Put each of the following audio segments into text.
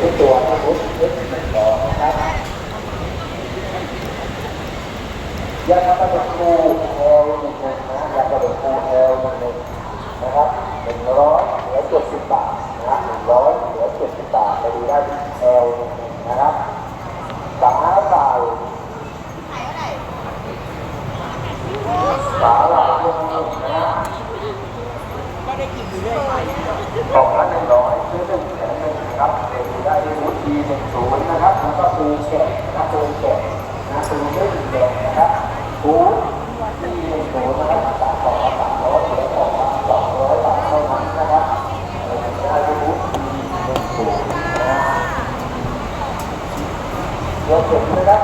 ทุกตัวนะพุทธยึดหนึ่งสอนะครับยาปฏิคูเอลหนึ่งหนึ่งนะยาปฏิคูเอลหนึ่งหนึ่งนะครับหนึ่งร้อยแล้วเจ็ดสิบบาทนะหนึ่งร้อยเหลือเจ็ดสิบบาทไปดูได้ที่เอลหนึ่งหนึ่งนะครับสาหร่ายสาหร่ายหนึ่งหนึ่งนะ ก็ได้กินอยู่เรื่อยไป กล่องละหนึ่งร้อยซื้อหนึ่งแถมหนึ่งนะครับเด็กได้ ที่วุฒิหนึ่งศูนย์นะครับแล้วก็ปูแกะนะปูแกะนะปูไม่ถึงแดนะครับปูที่หนึ่งศูนย์นะครับสามกล่องสามร้อยเหลือกล่องสองร้อยบาทเท่านั้นนะครับเด็กได้ที่วุฒิหนึ่งศูนย์นะยกเก็บนะครับ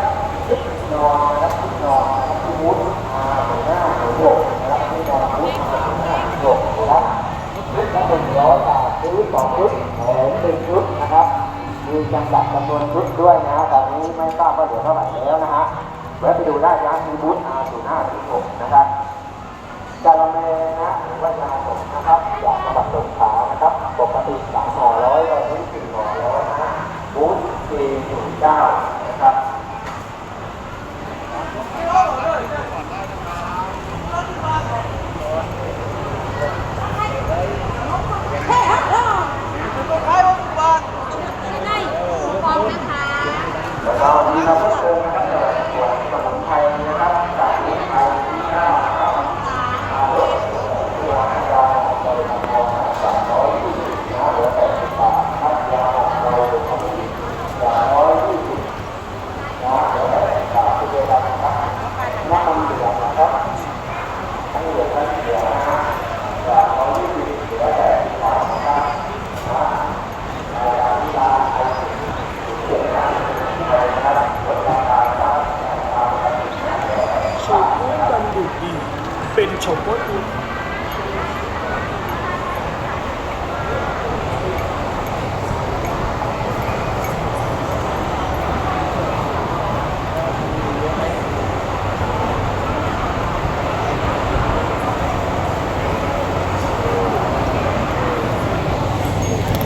ชุดนอนนะครับชุดนอนนะครับที่วุฒิอาหนึ่งห้าหนึ่งหกนะครับที่นอนวุฒิอาหนึ่งห้าหนึ่งหกนะครับชุดละหนึ่งร้อยบาทซื้อสองชุดแถมหนึ่งชุด มีจำกัดจำนวนชุดด้วยนะฮะตอนนี้ไม่ทราบว่าเหลือเท่าไหร่แล้วนะฮะแวะไปดูได้ร้านมีบูธ R0506 นะครับจาระเมนะหรือว่ายาสมนะครับจากจังหวัดสงขลานะครับปกติสามห่อร้อยตอนนี้สี่ห่อร้อยนะบูธ K19 Tchau, tchau. เป็นโชว์ก็ดู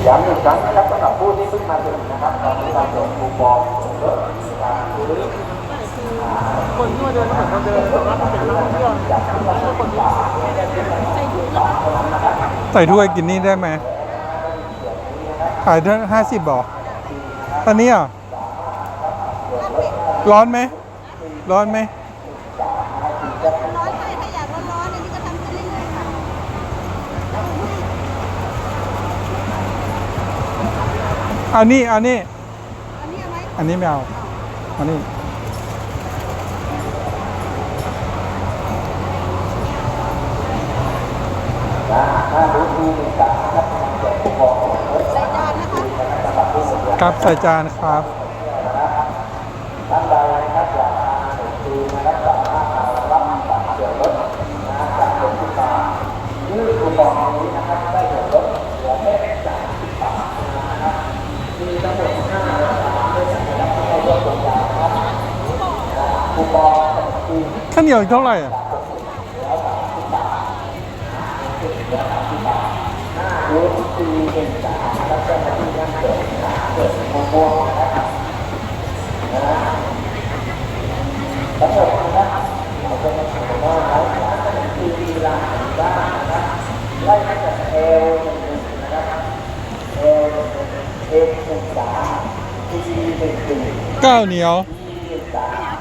ย้ำอีกครั้งนะครับสำหรับผู้ที่เพิ่งมาถึงนะครับตอนนี้เราเปิดคูปองลดการซื้อ คนที่มาเดินเหมือนคนเดินส่วนมากก็เป็นนักท่องเที่ยวจากที่เราไม่ใช่คนที่ใส่ถ้วยกินนี่ได้ไหมขายได้ห้าสิบบอกตอนนี้อะร้อนไหม ร้อนไหมร้อนไปถ้าอยากร้อนๆอันนี้ก็ทำขึ้นเรื่อยๆค่ะเอานี่เอานี่ อันนี้เอาไหมอันนี้ไม่เอาอานี่นะถ้ารู้ที่มีการนะ ครับใส่จานครับครับใส่จานครับท่านใดนะครับอยากมาหนึ่งปีนะครับสามารถมารับบัตรส่วนลดนะจากคนที่มายื่นคูปองนี้นะครับได้ส่วนลดเหลือแค่สามสิบบาทนะครับมีทั้งหมดหน้าด้วยกันนะครับที่ให้ร่วมโครงกาครับคูปองที่ข้าวเหนียวอีกเท่าไหร่อะ ที่มีเป็นสามแล้วก็มาที่นั่งเกิดขาเกิดม่วงๆนะครับนะทั้งหมดนะครับเราจะมาถึงว่าเราร้านขนมจีนลีลาบ้านนะครับไล่มาจากเอลหนึ่งหนึ่งนะครับเอลหนึ่งหนึ่งเอลหนึ่งสามทีหนึ่งหนึ่งก้าวเหนียวทีหนึ่งสามนะครับ